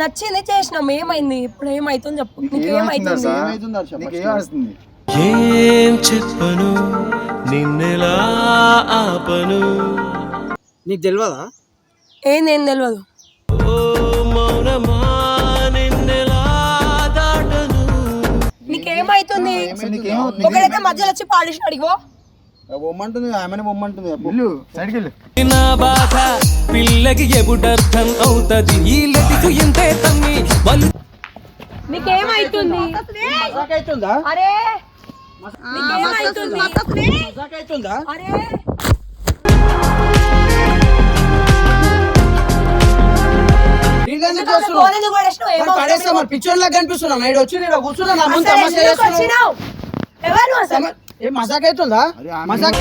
నచ్చింది చేసినాం ఏమైంది? ఇప్పుడు ఏమైతుంది చెప్పు. ఏం చెప్పను? నిన్నెలా ఆపను? నీకు తెలియదా ఏం తెలియదు నిన్నెలా దాటను? నీకేమైతుంది? ఒకడైతే మధ్యలో వచ్చి పాడేసి అడిగో బొమ్మంటుంది ఆమెనే బొమ్మంటుంది. వెళ్ళు సైడ్కి వెళ్ళు. నా బాధ పిల్లకి ఎబుడర్థం అవుతది. ఈ లతికు ఇంతే తమ్మి. వాళ్ళు నీకేమైతుంది అవుతుందా అరే! నీకేమైతుంది అవుతుందా అరే! ఎందుకు ఎందుకు ఫోన్ ఎందుకు పడేసినావు? ఏమో పడేస్తా మరి పిచ్చోళ్ళ కనిపిస్తున్నా. నేను వచ్చి నేను కూర్చున్నా నా ముందు తమాషా చేస్తున్నావు. ఏ మజాక్ అవుతుందా మజాక్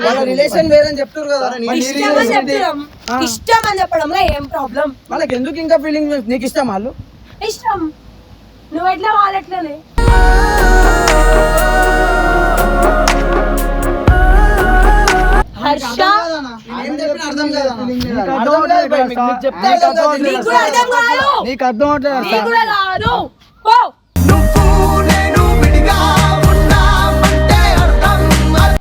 వాళ్ళ రిలేషన్ వేరని చెప్తారు కదా ఇష్టం అని చెప్పడం ఇష్టం. అని చెప్పడంలో ఏం ప్రాబ్లం వాళ్ళకి ఎందుకు ఇంకా ఫీలింగ్ నీకు ఇష్టం వాళ్ళు? ఇష్టం. నువ్వు ఎట్లా వాళ్ళెట్లనే హర్ష! అర్థం కాదా. నీకు అర్థం కాదు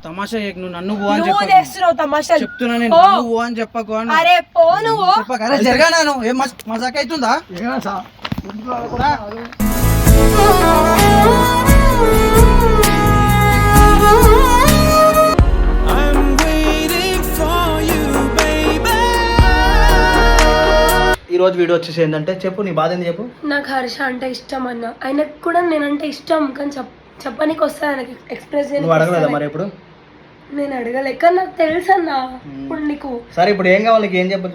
తమాషా చేయకు, నువ్వు నన్ను పో అని నువ్వు చెప్పకు. చేస్తున్నావు తమాషాలు చెప్తున్నా నేను. పో. నన్ను పో అని చెప్పకు అని అరే పో నువ్వు. చెప్పకు. అరే జరగానా నువ్వు? ఏం మజ- మజాక్ అవుతుందా ఈ రోజు వీడియో వచ్చేసి ఏంటంటే చెప్పు నీ బాధ ఏంది చెప్పు? నాకు హర్ష అంటే ఇష్టం అన్న. ఆయనకు కూడా నేనంటే ఇష్టం కానీ చెప్ చెప్పనీకి వస్తా ఆయనకి ఎక్స్ప్రెస్ నువ్వు అడగలేదా మరి ఇప్పుడు? నేను అడగలే కానీ నాకు తెలుసు అన్న. ఇప్పుడు నీకు సరే ఇప్పుడు ఏం కావాలి నీకు ఏం చెప్పు.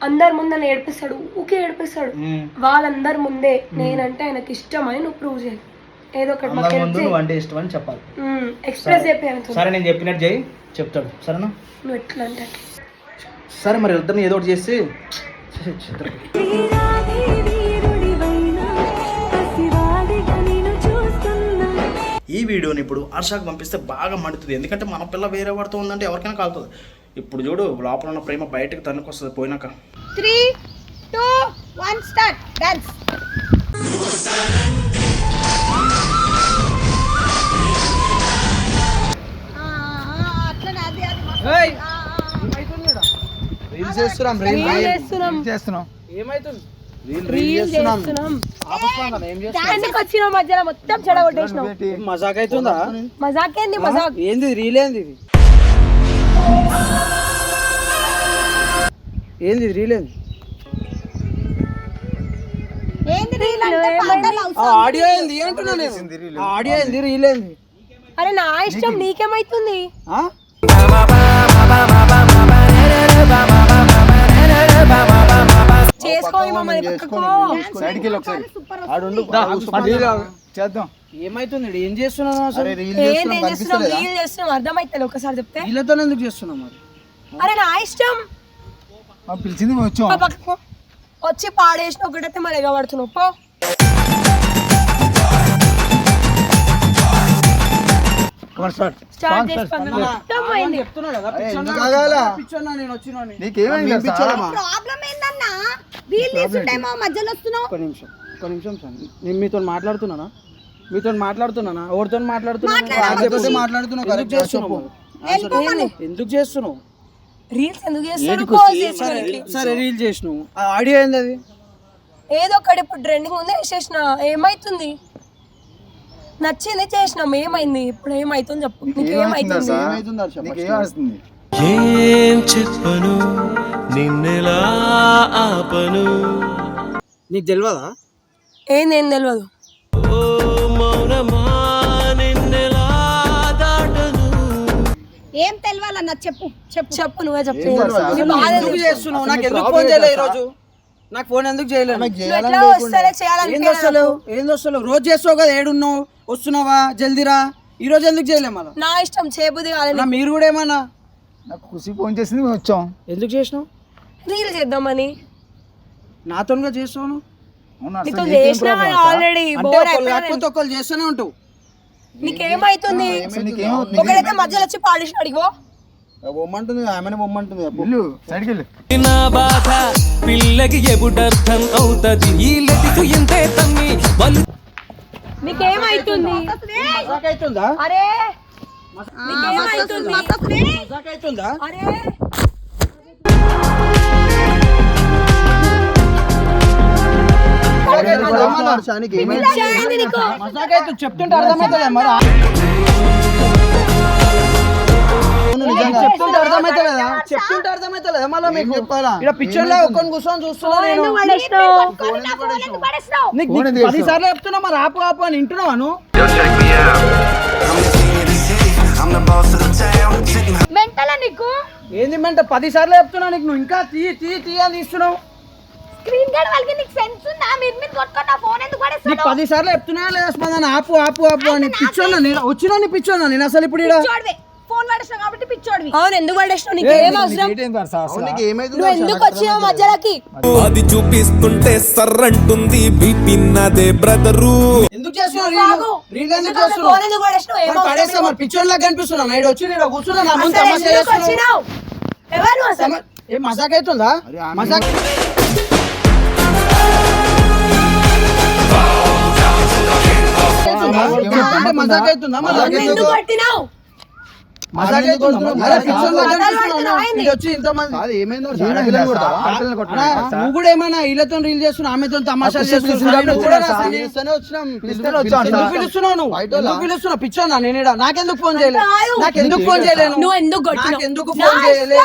అందరి ముందే ఏడిపిస్తాడు ఊకే ఏడిపిస్తాడు. వాళ్ళందరి ముందే నేనంటే ఆయనకి ఇష్టం అని నువ్వు ప్రూవ్ చేయి. ఏదో ఒకటి మాకు ముందు. నువ్వు అంటే ఇష్టం అని చెప్పాలి. ఎక్స్ప్రెస్ చెప్పి ఆయనతో సరే నేను చెప్పినట్టు చేయి చెప్తాడు. సరేనా? నువ్వు ఎట్లా అంటే. సరే మరి ఇద్దరిని ఏదో ఒకటి చేసి. ఈ వీడియోని ఇప్పుడు హర్షకు పంపిస్తే బాగా మండుతుంది. ఎందుకంటే మన పిల్ల వేరే వాడితో ఉందంటే ఎవరికైనా కాలుతుంది. ఇప్పుడు చూడు లోపల ఉన్న ప్రేమ బయటకు తన్నుకొస్తుంది పోయినాక. Three two one start dance అట్లనే చేస్తున్నాం రీల్ చేస్తున్నాం. చేస్తున్నాం. ఏమైతుంది? రీల్ రీల్ చేస్తున్నాం. ఏం ఎందుకు వచ్చినావు మధ్యలో? మొత్తం చెడగొట్టేసినావు చేస్తున్నాం? మజాక్ అవుతుందా మజాక్? ఏంది మజాక్ ఏంది రీల్ ఏంది ఇది? ఏంది ఇది? రీల్ ఏంది? ఏంది రీల్ అంటే పాటలు ఆ ఆడియో ఏంది? ఏంటున్నా నేను? ఆ ఆడియో ఏంది? రీల్ ఏంది? అరే నా ఇష్టం నీకేమైతుంది? ఆ? చేసుకో మమ్మల్ని చేద్దాం. ఏమైతుంది? ఏం చేస్తున్నావు అసలు? అరే రీల్ ఏంది చేస్తున్నాం ఏం చేస్తున్నావు? కనిపిస్తలేదా రీల్ చేస్తున్నావు అర్థమైతే ఒకసారి చెప్తే. వీళ్ళతో ఎందుకు చేస్తున్నావు మరి? అరే నా ఇష్టం. పిలిచింది వచ్చాం. పో పక్కకు వచ్చి పాడేసిన ఒకటైతే మరి ఎగబడుతున్నావు పో. మధ్యలో వస్తున్నావు? ఒక్క నిమిషం ఒక్క నిమిషం సార్. నేను మీతో మాట్లాడుతున్నానా? మీతో మాట్లాడుతున్నానా? ఎవరితో మాట్లాడుతున్నావు? ఎందుకు కరెక్ట్ చేస్తున్నావు మరి? ఎందుకు చేస్తున్నావు? రీల్స్ ఎందుకు సరే రీల్ చేసినావు. ఆ ఆడియో ఏంది అది ఏదో ఒకటి ఇప్పుడు ట్రెండింగ్ ఉంది వేసేసిన ఏమైతుంది? నచ్చింది చేసినాం ఏమైంది? ఇప్పుడు ఏమైతుంది చెప్పు. నీకు? ఏమైతుంది ఏం చెప్పను నిన్నెలా ఆపను? నీకు తెలియదా ఏంది ఏం తెలియదు ఓ మౌనమా నిన్నెలా దాటను? ఏం తెలవాలన్నా చెప్పు చెప్పు. చెప్పు నువ్వే చెప్పు. ఏం తెలుసా? నీ బాధ ఎందుకు ఎందుకు? చేస్తున్నావు? నాకు ఎందుకు ఫోన్ చేయలేదు ఈ రోజు నాకు ఫోన్ ఎందుకు చేయలేదు? ఏంది వస్తలేవు ఏంది వస్తలేవు రోజు చేస్తావు కదా ఏడున్నావు? వస్తున్నావా? జల్దీరా? ఈ రోజు ఎందుకు చేయలే మళ్ళా? నా ఇష్టం చేయబుద్ధి కాదని నా మీరు కూడా ఏమన్నా? నాకు ఖుషి ఫోన్ చేసింది మేము వచ్చాం. ఎందుకు చేసినావు? రీల్ చేద్దామని. నీతో హర్ష? ఆల్రెడీ ఒకళ్ళు చేస్తూనే ఉంటావు. నీకేమైతుంది? ఒకడైతే మధ్యలో వచ్చి పాడేసి అడిగో బొమ్మంటుంది ఆమెనే బొమ్మంటుంది చెప్పు. వెళ్ళు సైడ్కి వెళ్ళు. నా బాధ పిల్లకి ఎప్పుడర్థం అవుతది. ఈ తమ్మి? వాళ్ళు అరే! అరే! ఏమైంది చెప్తుంటే అర్థమవుతుంది మరి? చెప్తుంటే మళ్ళీ మీకు చెప్పాలా? ఇక్కడ పిక్చర్లో ఒక్కని కూర్చొని చూస్తున్నా నేను. నీకు నీకు పది సార్లు చెప్తున్నా మరి ఆపు ఆపు అని నీకు? ఏంది మెంట? పది సార్లు చెప్తున్నా నీకు నువ్వు. ఇంకా తీ తీ తీ అని తీస్తున్నావు. స్క్రీన్ గార్డ్ వాళ్ళకి నీకు సెన్స్ ఉందా? మీరు మీద కొట్టుకొని నా ఫోన్ ఎందుకు నీకు పడేస్తావు పది సార్లు చెప్తున్నా లేదా స్పందన? ఆపు ఆపు ఆపు అని. పిచ్చోన్నా నేను వచ్చినా నీ పిచ్చోన్నా నేను అసలు ఇప్పుడు ఫోన్ పడేస్తావు కాబట్టి పిచ్చోడివి. అవును ఎందుకు పడేసినావు నీకేం అవసరం? నువ్వు ఎందుకు వచ్చినావు మధ్యలోకి? అది చూపిస్తుంటే సర్రంటుంది బీపిన్నదే బ్రదరు. ఎందుకు చేస్తున్నావు రీల్? రీల్ ఎందుకు చేస్తున్నావు? ఫోన్ ఎందుకు పడేసినావు ఏం మరి అవసరం పడేస్తా మరి పిచ్చోన్లా కనిపిస్తున్నా నేను వచ్చి నేను కూర్చున్నా నా ముందు అసలు తమాషా ఎందుకు చేస్తున్నావు. వచ్చినావు? ఎవరు ఏ మజాక్ అవుతుందా? మజాక్ మజాక్ అవుతుందా? మజాక్ ఎందుకు ఎందుకు నువ్వు కూడా ఏమన్నా వీళ్ళతో రీల్ చేస్తున్నావు? ఆమెతో ఎందుకు పిలుస్తున్నావు ఎందుకు పిలుస్తున్నావు? పిచ్చోనా? నేను ఈడ. నాకెందుకు ఫోన్ చేయలేదు? కాదు. నాకెందుకు ఫోన్ చేయలేను నువ్వు ఎందుకు నా ఫోన్ చేయలే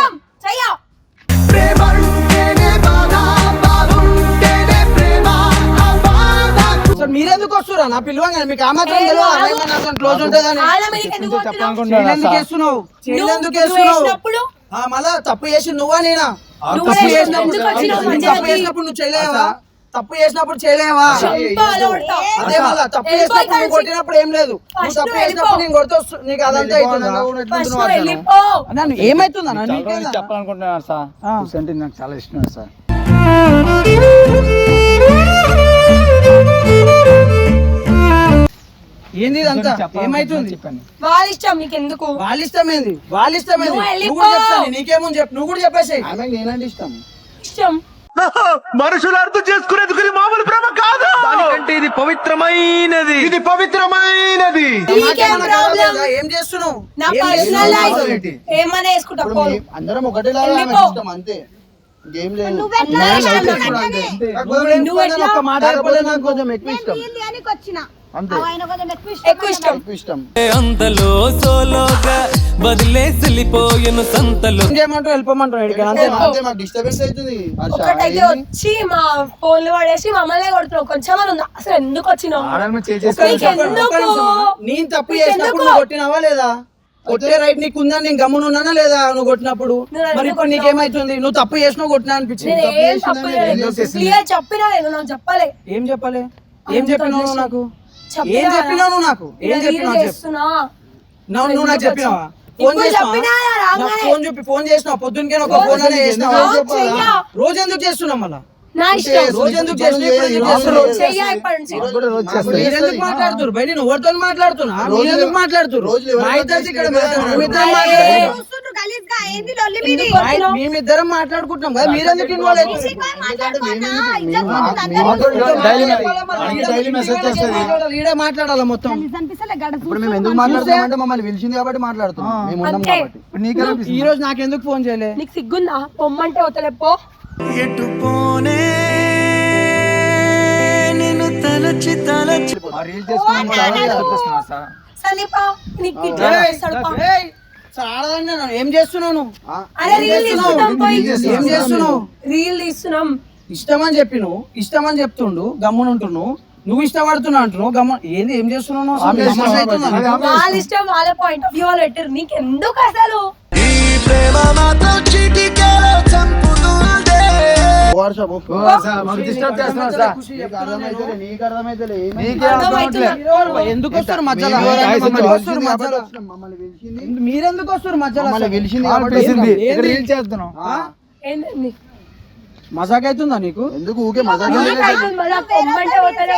మీరెందుకు వస్తురా నా పిలువంగా మీకు ఆ మాత్రం తెలియదు? క్లోజ్ ఉంటుందని. ఎందుకు మళ్ళా తప్పు చేసి నువ్వా నేనా? నువ్వు తప్పు చేసినప్పుడు? తప్పు చేసినప్పుడు నువ్వు చేయలేవా? తప్పు చేసినప్పుడు చేయలేవా. అదే మళ్ళా తప్పు చేసినప్పుడు నువ్వు కొట్టినప్పుడు ఏం లేదు. నువ్వు తప్పు చేసినప్పుడు నేను కొడితే వస్తు- నీకు అదంతా అవుతుందా? నీకేందా? చెప్పాలనుకుంటున్నాను సార్. నాకు చాలా ఇష్టం సార్. ఏంది ఇదంతా ఏమైతుంది చెప్పాను వాళ్ళ ఇష్టం నీకు ఎందుకు వాళ్ళ ఇష్టమేంది వాళ్ళ ఇష్టమేంది నువ్వు నువ్వు కూడా వెళ్ళిపో. చెప్తాను నీకేమని చెప్పు నువ్వు కూడా చెప్పేసి నేనంటే ఇష్టం. ఇష్టం. మనుషులు అర్థం చేసుకునేందుకు ఇది మామూలు ప్రేమ కాదు. దానికంటే ఇది పవిత్రమైనది. ఇది పవిత్రమైనది. ఏం చేస్తున్నావు? వేసుకుంటా. అందరం వెళ్ళిపో. అంతే. గేమ్ లేదు. నువ్వు కొంచెం ఎక్కువ ఇష్టం. అంతే. ఎక్కువ ఇష్టం ఎక్కువ ఇష్టం. అంతలో సోలోగా వదిలేసిపోయెను సంతలో. ఏం చేయమంటావు వెళ్ళిపోమంటావు ఇక్కడికి. అంతే అంతే, మాకు డిస్టర్బెన్స్ అవుతుంది. ఒకటైతే వచ్చి మా ఫోన్లు పడేసి మమ్మల్ని కొడుతున్నావు. కొంచెం అని ఉందా. అసలు ఎందుకు వచ్చినావు? ఆడని చేసేసి ఎందుకు? నేను తప్పు నీకు చేసినప్పుడు ఎందుకు? నువ్వు కొట్టినావా లేదా? కొట్టే రైట్ నీకు ఉందని నేను గమ్మున ఉన్నానా లేదా నువ్వు కొట్టినప్పుడు? నువ్వు నన్ను మరి ఇప్పుడు. నీకేమైతుంది? నువ్వు తప్పు చేసినావు కొట్టినా అనిపించింది. తప్పు ఏం చేసినా తప్పు నేను ఏం? క్లియర్ చెప్పినా నేను నాకు చెప్పలే. ఏం చెప్పలే? ఏం చెప్పినావు నువ్వు నాకు? ఏం చెప్పినావు నువ్వు నాకు? ఏం చెప్పినావు చెప్పు. నువ్వు నాకు ఎందుకు చెప్పినావా ఫోన్ చేసినావా? ఫోన్ చెప్పి ఫోన్ చేసినావు? పొద్దునకే ఒక ఫోన్ అనే చేసినావా? రోజు ఎందుకు చేస్తున్నావు మళ్ళా? మాట్లాడుతున్నారు? బయట నువ్వు ఎవరితో మాట్లాడుతున్నా. ఎందుకు మాట్లాడుతున్నారు? మేమిద్దరం మాట్లాడుకుంటున్నాం కదా మీరెందుకు ఇన్వాల్వ్ ఈడే మాట్లాడాలి మొత్తం? ఇప్పుడు మేము ఎందుకు మాట్లాడుతున్నాం అంటే మమ్మల్ని పిలిచింది కాబట్టి మాట్లాడుతున్నాం. మేము ఉన్నాం అంతే. కాబట్టి. ఇప్పుడు నీకెలా ఈ రోజు నాకెందుకు ఫోన్ చేయలే? నీకు సిగ్గుందా? పొమ్మంటే వతలే పో. ఎటు పోనే? నేను తలచి తలచి. రీల్ చేసుకుని చెప్పేస్తున్నా సార్. నీకు ఇట్లా చేస్తాడు ఆడదాన్ని నేను ఏం చేస్తున్నావు నువ్వు? అరే రీల్ తీసుకుంటాం పోయి. ఏం చేస్తున్నావు? రీల్ తీస్తున్నాం ఇష్టమని చెప్పి నువ్వు ఇష్టమని చెప్తుండు గమ్మునుంటున్నావు. నువ్వు ఇష్టపడుతున్నా అంటున్నావు గమ్ము ఏంది ఏం చేస్తున్నావు? వాళ్ళ ఇష్టం వాళ్ళ పాయింట్ ఆఫ్ వ్యూ వాళ్ళు పెట్టారు నీకు ఎందుకు అసలు? ఈ ప్రేమ మాత్రం చీటికేలో చంపుతుందే వాట్సాప్ ఎందుకు వస్తారు మధ్యలో? మీరెందుకు మధ్యలో? పిలిచింది రీల్ చేస్తున్నాం మజాక్ అవుతుందా నీకు? ఎందుకు ఊకే మజాక్ ఎందుకు అవుతుంది? మళ్ళా పొమ్మంటే పోతారు.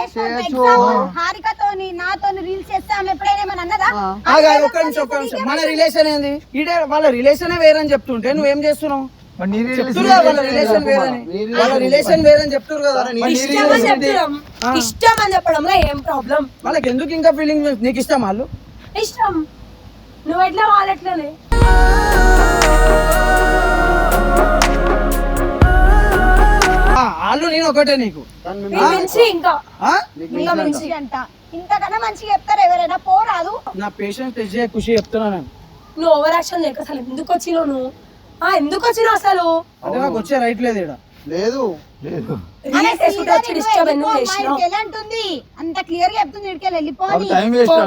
హారికతోని నాతోని రీల్స్ చేస్తే ఆమె ఎప్పుడైనా ఏమన్నా అన్నదా? ఆగా ఒక్క నిమిషం ఒక్క నిమిషం. మన రిలేషన్ ఏంది? ఈడే వాళ్ళ రిలేషన్ వేరని చెప్తుంటే నువ్వేం చేస్తున్నావు? రిలేషన్ వేరని వాళ్ళ రిలేషన్ వేరని చెప్తురు కదా. ఇష్టం అని? చెప్పడం ఇష్టం అని చెప్పడంలో ఏం ప్రాబ్లం వాళ్ళకి ఎందుకు ఇంకా ఫీలింగ్ నీకు ఇష్టం వాళ్ళు? ఇష్టం. నువ్వు ఎట్లా వాళ్ళెట్లనే? ఆ, వాళ్ళు నేను ఒకటే నీకు. నీకు మించి ఇంకా. ఆ? ఇంకా మించి. మంచిగా అంట. ఇంతకన్నా మంచిగా చెప్తారు ఎవరైనా పోరాదు. నా పేషెన్స్ ఖుషి చెప్తున్నా నేను. నువ్వు ఓవర్ యాక్షన్ చేయక అసలు ఎందుకు వచ్చినావు నువ్వు? ఆ ఎందుకు అసలు? అంటే నాకు వచ్చే రైట్ లేదు ఇక్కడ లేదు. లేదు. రీల్స్ చేసుకుంటే వచ్చి డిస్టర్బ్ ఎందుకు చేసినావు? ఎలా అంటుంది. అంత క్లియర్గా చెప్తుంది ఇక్కడికి టైం వేస్ట్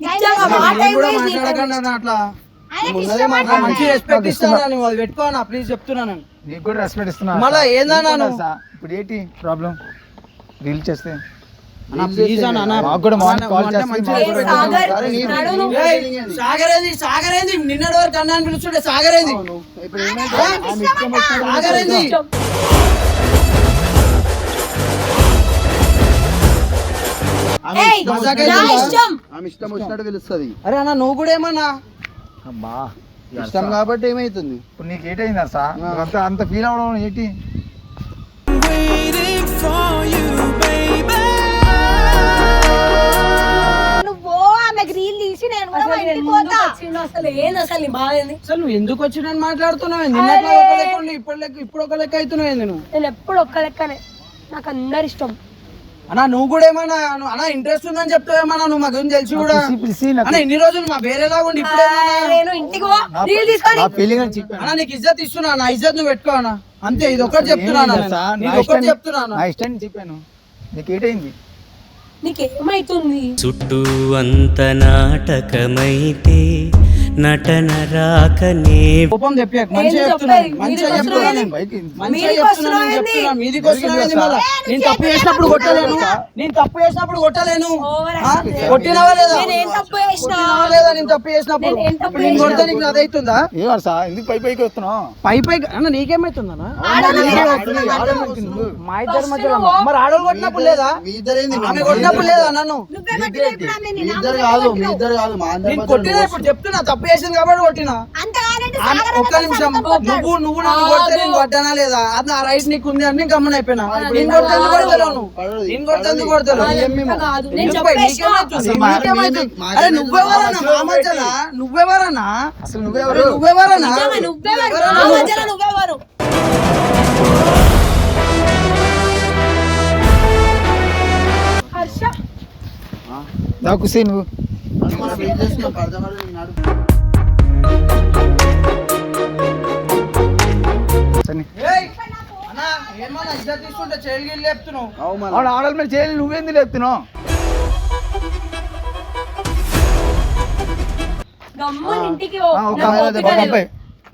నిజంగా మా టైం వేస్ట్ అట్లా. మంచి రెస్పెక్ట్ ఇస్తాను నువ్వు అది పెట్టుకో అన్న ప్లీజ్ చెప్తున్నా నేను. నీకు కూడా రెస్పెక్ట్ ఇస్తున్నా మళ్ళా ఏందన్నా నువ్వు? ఇప్పుడు ఏంటి ప్రాబ్లం రీల్ చేస్తే సాగరేంది సాగరేంది నిన్నటి వరకు అన్న అని పిలుస్తుండే సాగరేంది సాగరేంది. ఆమె ఇష్టం వచ్చినట్టు పిలుస్తుంది. అరే అన్న నువ్వు కూడా ఏమన్నా? అమ్మా ఇష్టం కాబట్టి ఏమైతుంది? ఇప్పుడు నీకు ఏంటైందా సార్? అంత అంత ఫీల్ అవడం ఏంటి? తీసి నేను కూడా అసలు ఇంటికి పోతా. ఏంది అసలు నీ బాధ ఏంది? అసలు నువ్వు ఎందుకు వచ్చి నేను మాట్లాడుతున్నావు? నిన్నట్లో ఒక లెక్క ఉండి ఇప్పుడు లెక్క ఇప్పుడు ఒక లెక్క అవుతున్నావు ఏంది నువ్వు? నేను ఎప్పుడు ఒక్క లెక్కనే. నాకు అందరు ఇష్టం. అన్నా నువ్వు కూడా ఏమన్నా నువ్వు అన్నా ఇంట్రెస్ట్ ఉందని చెప్తావేమన్నా నువ్వు మా గురించి తెలిసి కూడా? అన్న ఇన్ని రోజులు మా వేరేలాగా ఉండి ఇప్పుడు ఏమన్నా? నేను ఇంటికి పో తీసుకొని. అన్నా నీకు ఇజ్జత్ ఇస్తున్నా నా ఇజ్జత్ నువ్వు పెట్టుకో అన్న. అంతే ఇది ఒకటి చెప్తున్నాను నీకు ఒకటి చెప్తున్నాను నా ఇష్టాన్ని చెప్పాను. నీకు ఏంటైంది? నీకేమైతుంది? చుట్టూ అంత నాటకమైతే నటన రాకనే కోపం చెప్పాక మంచిగా చెప్తున్నాను? మంచిగా చెప్తున్నాను. మంచిగా చెప్తున్నాను నేను మీదికి మళ్ళా తప్పు చేసినప్పుడు కొట్టలేను. నేను తప్పు చేసినప్పుడు కొట్టలేను. కొట్టినవా లేదా? నేను ఏం తప్పు చేసినా? కొట్టినవా లేదా నేను తప్పు చేసినప్పుడు? నేను ఇప్పుడు? కొడితే నీకు అదైతుందా? ఏమన్నా సార్ ఎందుకు పై పైకి వస్తున్నావు? పై పై అన్న నీకేమైతుందన్నా? మా ఇద్దరి మధ్యలో మరి ఆడోళ్ళు కొట్టినప్పుడు లేదా? మీ ఇద్దరేంది ఆమె కొట్టినప్పుడు లేదా నన్ను? ఇద్దరు కాదు. ఇద్దరు కాదు మా కొట్టినా ఇప్పుడు చెప్తున్నా తప్పు. చేసింది కాబట్టి కొట్టినా. ఒక్క నిమిషం. నువ్వు నువ్వు నన్ను కొడితే నేను కొట్టానా లేదా? అది నా రైట్ నీకు ఉంది అని నేను గమ్మన అయిపోయినా. నేను కొడితే ఎందుకు కొడతలేవు నువ్వు? నేను అరే నువ్వెవరన్నా? మా నువ్వెవరన్నా? అసలు నువ్వెవరు? నువ్వెవరన్నా? నువ్వెవరు? నాకు నువ్వు మనం ఏం చేస్తున్నాం అర్థమవుతుంది నేను అడుగు. సరే. ఏయ్! అన్నా, ఏమన్నా ఇజ్జత్ తీసుకుంటే చైల్డ్ గిల్ చెప్తున్నావు అవు మన ఆడ ఆడల మీద చేయాలి నువ్వేంది లేపుతున్నావు?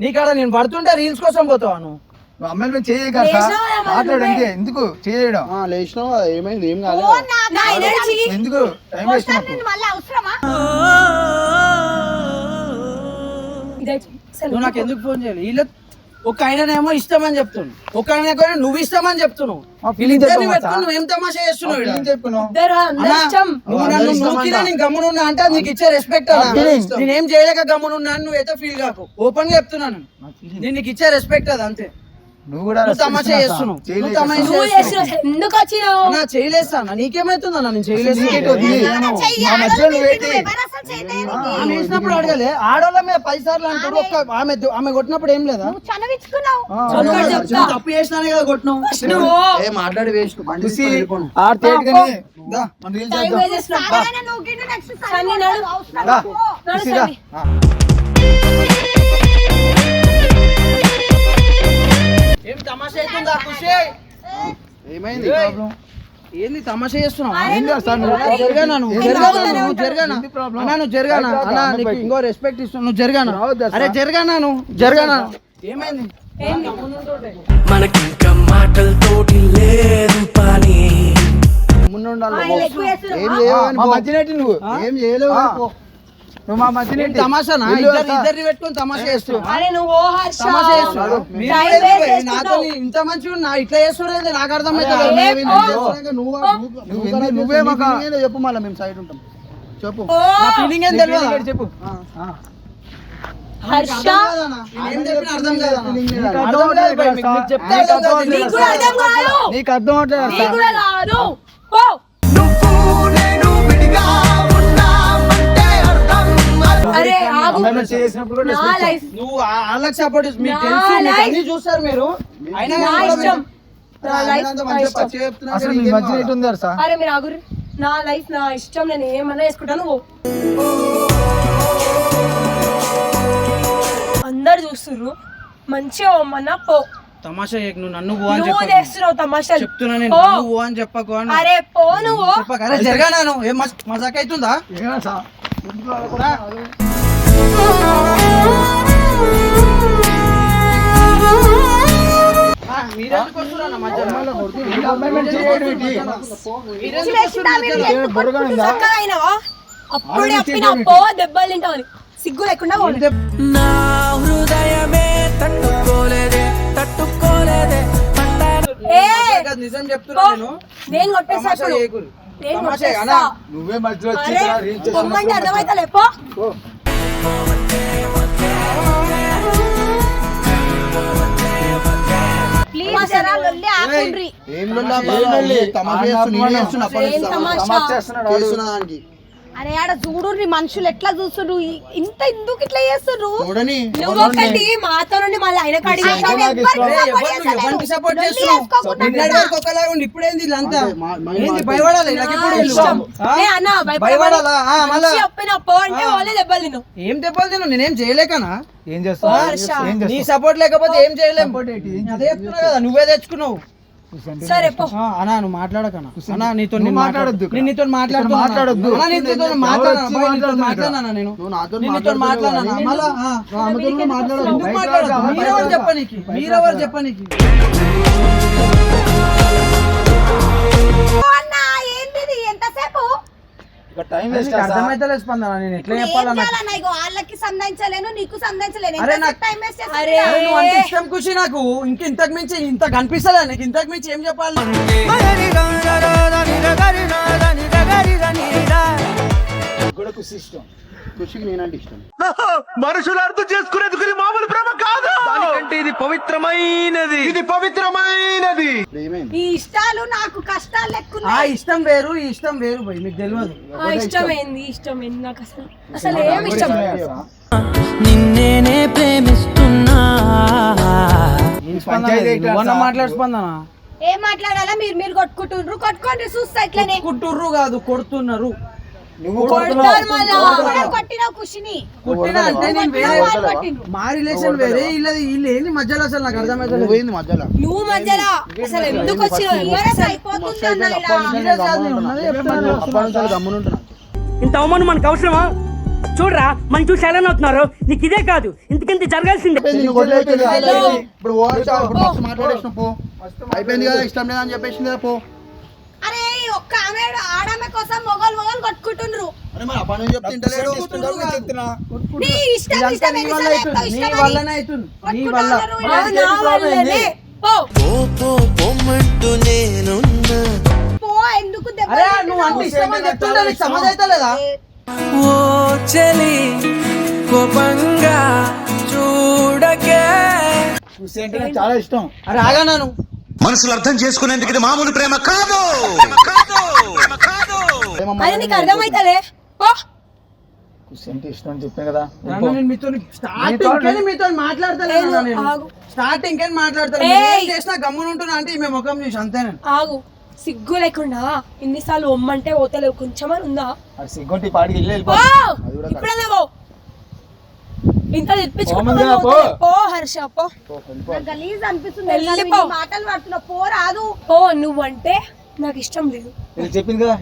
నీకాడ నేను పడుతుంటే రీల్స్ కోసం పోతావా నువ్వు? అమ్మాయిల మీద చేయ కదా మాట్లాడు? అంతే ఎందుకు? చేయడం. ఆ, లేచినావు ఏమైంది? ఏం కాలేదు ఎందుకు? టైం వేస్ట్ నువ్వు నాకు ఎందుకు? ఫోన్ చేయాలి? వీళ్ళ ఒక ఆయననేమో ఇష్టం అని చెప్తున్నావు. ఒక ఆయన నువ్వు ఇష్టం అని చెప్తున్నావు నువ్వు ఏం తమాషా చేస్తున్నావు. నేను గమ్మునున్నా అంటే నీకు ఇచ్చే రెస్పెక్ట్. నేనేం చేయలేక గమ్మునున్నా నువ్వు అయితే ఫీల్ కాకు. ఓపెన్గా చెప్తున్నాను. నేను నీకు ఇచ్చే రెస్పెక్ట్ అది అంతే. నువ్వు కూడా తమాషా చేస్తున్నావు. నువ్వు తమాషా నువ్వు చేసిన అసలు ఎందుకు వచ్చినావు? నా చేయలేస్తాను? నీకేమైతుందా నేను చేయలేసి నీకేంటి వద్దు? ఏమైనా చెయ్యి, మా మధ్యలో ఆడోళ్ళకి నువ్వేంటి? నువ్వు ఎవరు అసలు చేయలేనికి? ఆమె వేసినప్పుడు అడగలే. ఆడోళ్ళ మీద పది సార్లు అంటారు ఒక్క ఆమె ఆమె కొట్టినప్పుడు ఏం లేదా? తప్పు చేసినానే కదా కొట్టినావు. మాట్లాడి వేస్ట్ బండి ఏం తమాషా అవుతుందా ఖుషి ఏమైంది? ఏంది తమాషా చేస్తున్నావు? నువ్వు జరగానా? జరగానా? అన్నా నీకు. ఇంకో రెస్పెక్ట్ ఇస్తున్నా. నువ్వు జరగానా? అరే సార్? జరగానా నువ్వు? జరగానా? ఏమైంది? మనకింక మాటలతోటి లేదు పని. ముందు? ఏం చేయలేవు నువ్వు. ఏం చేయలేవు. నువ్వు మా మధ్యన ఏం తమాషానా? ఇద్దరు ఇద్దరిని పెట్టుకొని తమాషా చేస్తున్నావు. నాతో. ఇంత మంచిగా ఉన్నా ఇట్లా చేస్తున్నది నాకు అర్థమైతే. నువ్వు ఎందుకు- నువ్వే మాకు చెప్పు మళ్ళీ మేము సైడ్ ఉంటాం. చెప్పు. ఫీలింగ్ ఏం తెలియదు చెప్పు. హర్ష. ఏం చెప్పినా అర్థం ఆగు చేసినప్పుడు కూడా నా లైఫ్ నువ్వు ఆ- వాళ్ళకి సపోర్ట్ మీకు తెలుసు మీకు. అన్ని చూస్తారు మీరు. అయినా నా కూడా ఇష్టం నా లైఫ్ అంత నా మంచిగా ఇష్టం. పచ్చి చెప్తున్నా అసలు మీ మధ్యన ఎటు ఉంది సార్? అరే మీరు ఆగురు నా లైఫ్ నా ఇష్టం నేను ఏమన్నా వేసుకుంటాను పో. అందరు చూస్తుర్రు. మంచిగా పోమన్నా పో. తమాషా చేయకు, నువ్వు నన్ను పో అని నువ్వు చెప్పకు. చేస్తున్నావు తమాషాలు చెప్తున్నా నేను పో. నన్ను పో అని చెప్పకు అని అరే పో నువ్వు. చెప్పకు. అరే ఏం మస్- మజాక్ అవుతుందా సార్? అప్పుడే అప్పినా పో దెబ్బలు తింటావు సిగ్గు లేకుండా. నా హృదయమే తట్టుకోలేదే తట్టుకోలేదే పట్టాను. ఏ కాదు, నిజం పో. చెప్తున్నా నేను అనా? నువ్వే మధ్యలో వచ్చి అరే ఇక్కడ ప్లీజ్ జరా లొల్లి ఆకుండ్రి. ఏం లొల్లా? తమాషా తమాషా? చేస్తున్నాడు. చేస్తున్నా దానికి అరే ఆడ చూడుర్రి మనుషులు ఎట్లా చూస్తుర్రు? ఇ- ఇంత ఎందుకు ఇట్లా చేస్తుర్రు? చూడని నువ్వు ఒకటి మాతో నుండి మళ్ళీ ఆయన ఇప్పుడేంది నా? ఏ దెబ్బలు తిను. నేనేం చేయలేకనా? ఏం. ఏం నీ సపోర్ట్ లేకపోతే ఏం చేయలేం? అదే చెప్తున్నా కదా నువ్వే తెచ్చుకున్నావు. సరే పో ఆ, అన్నా నువ్వు మాట్లాడకనా? అన్నా నీతో నేను మాట్లాడొద్దు నేను నీతో మాట్లాడుతున్నా మాట్లాడొద్దు. అన్నా, నీతో మాట్లాడనా. నేను. నాతో మాట్లాడనా. మళ్ళా మాట్లాడదు మీరెవరు చెప్పనీకి? మీరెవరు చెప్పనీకి? స్పందన నేను ఎట్లా వాళ్ళకి సంధించలేను నీకు సంధించలేను. అరే ఎంత నాకు- టైం వేస్ట్ అరే. చేస్తున్నా నువ్వు అంటే ఇష్టం ఖుషి నాకు. ఇంక ఇంతకు మించి ఇంత కనిపిస్తలే నీకు. ఇంతకు మించి ఏం చెప్పాలి కూడా ఖుషి ఇష్టం ఖుషికి నేనంటే ఇష్టం. మనుషులు అర్థం చేసుకునేందుకు మామూలు ప్రేమ కాదు. దానికంటే ఇది పవిత్రమైనది. ఇది పవిత్రమైనది. ఈ ఇష్టాలు నాకు కష్టాలు ఆ లెక్కున్నాయి ఇష్టం వేరు ఈ ఇష్టం వేరు భయ్ మీకు తెలియదు. ఆ ఇష్టం. ఏంది ఇష్టం ఏంది నాకు అసలు. అసలు ఏం ఇష్టం? నిన్నేనే ప్రేమిస్తున్నా. పంచాయతీ ఏంటి నువ్వన్నా అసలు? మాట్లాడు స్పందన. ఏం మాట్లాడాలా? మీరు మీరు కొట్టుకుంటుండ్రు కొట్టుకోండి చూస్తా ఇట్లనే. కుట్టుర్రు కాదు కొడుతున్నారు. నువ్వు మా రిలేషన్ వేరే వీళ్ళది వీళ్ళు ఏంది మధ్యలో అసలు నాకు అర్థమైతే నువ్వు పోయింది మధ్యలో? నువ్వు మధ్యలో అసలు ఎందుకు వచ్చినావు? ఇంత అవమానం మనకు అవసరమా? చూడరా మన చూసి ఎలా అవుతున్నారు నీకు ఇదే కాదు. ఇంతకింత జరగాల్సిందే. అయిపోయింది కదా ఇష్టం లేదని చెప్పేసింది కదా పో. ఒక్క ఆమె ఆడమే కోసం మొగలు మొగలు కొట్టుకుంటున్నారు ఆ, నా వల్లనే పో. పొమ్మంటూ నేనున్నా. పో ఎందుకు దెబ్బ అరే నువ్వు అంటే ఇష్టం అని చెప్తుంటే నీకు సమాజ్ అయితే లేదా ఓ చెలి కోపంగా చూడకే. చాలా ఇష్టం. అరే ఆగా నాను మనుషులు అర్థం చేసుకునేందుకు ఇది మామూలు ప్రేమ కాదు. అది నీకు అర్థమైతలే. ఇష్టం అని చెప్పాను కదా. నన్ను నేను మీతో స్టార్టింగ్ నేను. ఆగు. స్టార్టింగ్ కెళ్ళి మాట్లాడతాను ఏయ్. ఏం చేసినా గమ్మున ఉంటున్నా అంటే ఈమె ముఖం చూసి అంతేనే? ఆగు. సిగ్గు లేకుండా ఇన్నిసార్లు ఒమ్మంటే పోతలేవు కొంచెమని ఉందా? అది సిగ్గొట్టి పాడికి వెళ్ళి వెళ్ళిపో ఇంత పోమందిరా, తెప్పించుకుంటా పో. పో హర్ష పో. గలీజ్ అనిపిస్తుంది మాటలు పడుతున్నా పో రాదు. పో నువ్వంటే నాకు ఇష్టం లేదు. చెప్పింది కదా